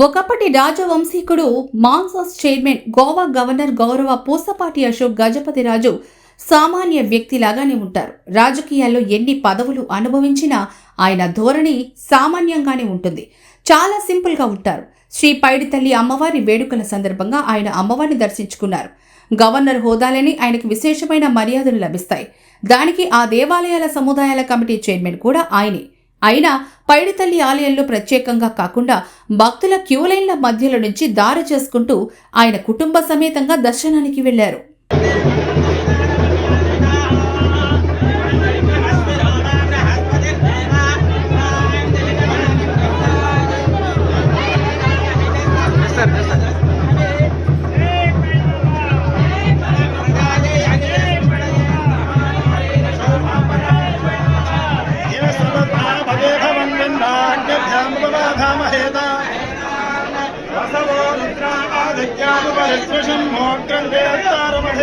ఒకప్పటి రాజవంశీకుడు Mansas chairman Goa governor గౌరవ పూసపాటి అశోక్ గజపతి రాజు సామాన్య వ్యక్తిలాగానే ఉంటారు. రాజకీయాల్లో ఎన్ని పదవులు అనుభవించినా ఆయన ధోరణి సామాన్యంగానే ఉంటుంది. చాలా సింపుల్గా ఉంటారు. శ్రీ పైడితల్లి అమ్మవారి వేడుకల సందర్భంగా ఆయన అమ్మవారిని దర్శించుకున్నారు. గవర్నర్ హోదాలని ఆయనకు విశేషమైన మర్యాదలు లభిస్తాయి. దానికి ఆ దేవాలయాల సముదాయాల కమిటీ చైర్మన్ కూడా ఆయనే. అయినా పైడితల్లి ఆలయంలో ప్రత్యేకంగా కాకుండా భక్తుల క్యూలైన్ల మధ్యలో నుంచి దారి చేసుకుంటూ ఆయన కుటుంబ సమేతంగా దర్శనానికి వెళ్ళారు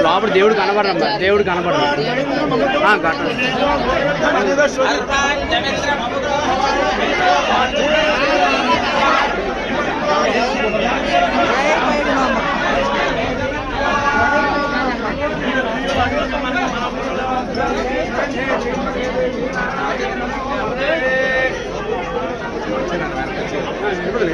లోపల దేవుడు కనబడడం దేవుడు కనబడడం. ఇప్పుడు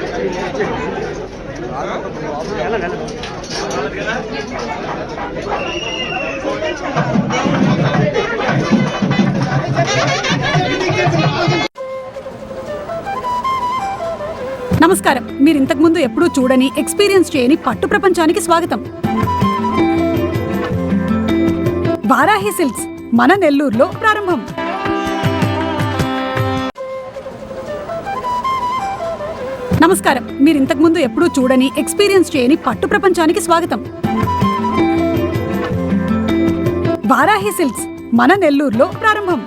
నమస్కారం. మీరు ఇంతకుముందు ఎప్పుడూ చూడని ఎక్స్పీరియన్స్ చేయని పట్టు ప్రపంచానికి స్వాగతం. వారాహి సిల్క్స్ మన నెల్లూరులో ప్రారంభం. నమస్కారం. మీరు ఇంతకు ముందు ఎప్పుడూ చూడని ఎక్స్పీరియన్స్ చేయని పట్టు ప్రపంచానికి స్వాగతం. వారాహి సిల్క్స్ మన నెల్లూరులో ప్రారంభం.